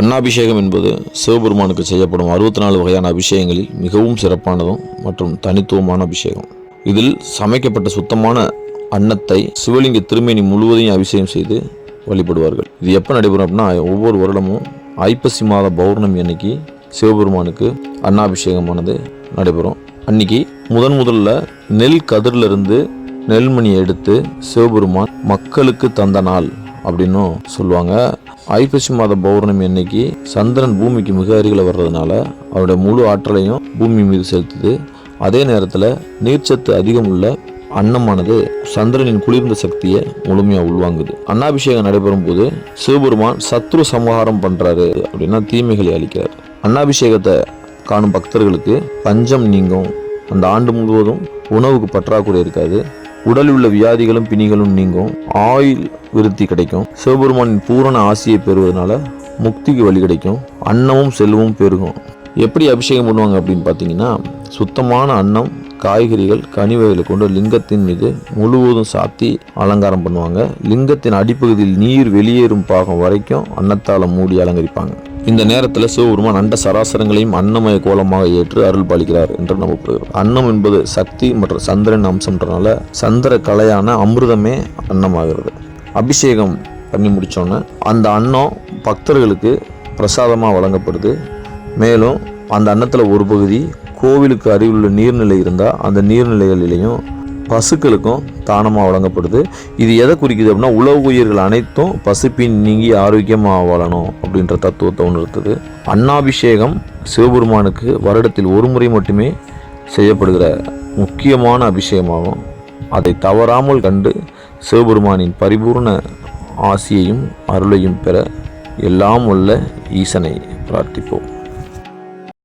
அன்னாபிஷேகம் என்பது சிவபெருமானுக்கு செய்யப்படும் அறுபத்தி நாலு வகையான அபிஷேகங்களில் மிகவும் சிறப்பானதும் மற்றும் தனித்துவமான அபிஷேகம். இதில் சமைக்கப்பட்ட சுத்தமான அன்னத்தை சிவலிங்க திருமேனி முழுவதையும் அபிஷேகம் செய்து வழிபடுவார்கள். இது எப்போ நடைபெறும் அப்படின்னா ஒவ்வொரு வருடமும் ஐப்பசி மாத பௌர்ணமி அன்னைக்கு சிவபெருமானுக்கு அன்னாபிஷேகமானது நடைபெறும். அன்னைக்கு முதன் முதல்ல நெல் கதிரிலிருந்து நெல்மணியை எடுத்து சிவபெருமான் மக்களுக்கு தந்த நாள் அப்படின்னும் சொல்லுவாங்க. ஐப்பசி மாத பௌர்ணமி அன்னைக்கு சந்திரன் பூமிக்கு மிக அருகில் வர்றதுனால அவருடைய முழு ஆற்றலையும் பூமி மீது செலுத்துது. அதே நேரத்தில் நீர்ச்சத்து அதிகம் உள்ள அன்னமானது சந்திரனின் குளிர்ந்த சக்தியை முழுமையாக உள்வாங்குது. அன்னாபிஷேகம் நடைபெறும் போது சிவபெருமான் சத்ரு சம்ஹாரம் பண்ணுறாரு அப்படின்னா தீமைகளை அளிக்கிறார் அன்னாபிஷேகத்தை காணும் பக்தர்களுக்கு பஞ்சம் நீங்கும். அந்த ஆண்டு முழுவதும் உணவுக்கு பற்றாக்குறை இருக்காது. உடலில் உள்ள வியாதிகளும் பிணிகளும் நீங்கும். ஆயுள் விருத்தி கிடைக்கும். சிவபெருமானின் பூரண ஆசையை பெறுவதனால முக்திக்கு வழி கிடைக்கும். அன்னமும் செல்வமும் பெருகும். எப்படி அபிஷேகம் பண்ணுவாங்க அப்படின்னு பார்த்தீங்கன்னா சுத்தமான அன்னம் காய்கறிகள் கனிவகைகளை கொண்டு லிங்கத்தின் மீது முழுவதும் சாத்தி அலங்காரம் பண்ணுவாங்க. லிங்கத்தின் அடிப்பகுதியில் நீர் வெளியேறும் பாகம் வரைக்கும் அன்னத்தால் மூடி அலங்கரிப்பாங்க. இந்த நேரத்தில் சிவபெருமான் அண்ட சராசரங்களையும் அன்னமய கோலமாக ஏற்று அருள் பாலிக்கிறார் என்று நம்பப்படுகிறது அன்னம் என்பது சக்தி மற்றும் சந்திரன் அம்சம்ன்றனால சந்திர கலையான அமிர்தமே அன்னமாகிறது. அபிஷேகம் பண்ணி முடித்தோன்னே அந்த அன்னம் பக்தர்களுக்கு பிரசாதமாக வழங்கப்படுது. மேலும் அந்த அன்னத்தில் ஒரு பகுதி கோவிலுக்கு அருகிலுள்ள நீர்நிலை இருந்தால் அந்த நீர்நிலைகளிலையும் பசுக்களுக்கும் தானமாக வழங்கப்படுது. இது எதை குறிக்குது அப்படின்னா உலக உயிர்கள் அனைத்தும் பசுப்பின் நீங்கி ஆரோக்கியமாக வாழணும் அப்படின்ற தத்துவத்தை உணர்த்துது. அன்னாபிஷேகம் சிவபெருமானுக்கு வருடத்தில் ஒரு முறை மட்டுமே செய்யப்படுகிற முக்கியமான அபிஷேகமாகும். அதை தவறாமல் கண்டு சிவபெருமானின் பரிபூர்ண ஆசியையும் அருளையும் பெற எல்லாம் உள்ள ஈசனை பிரார்த்திப்போம்.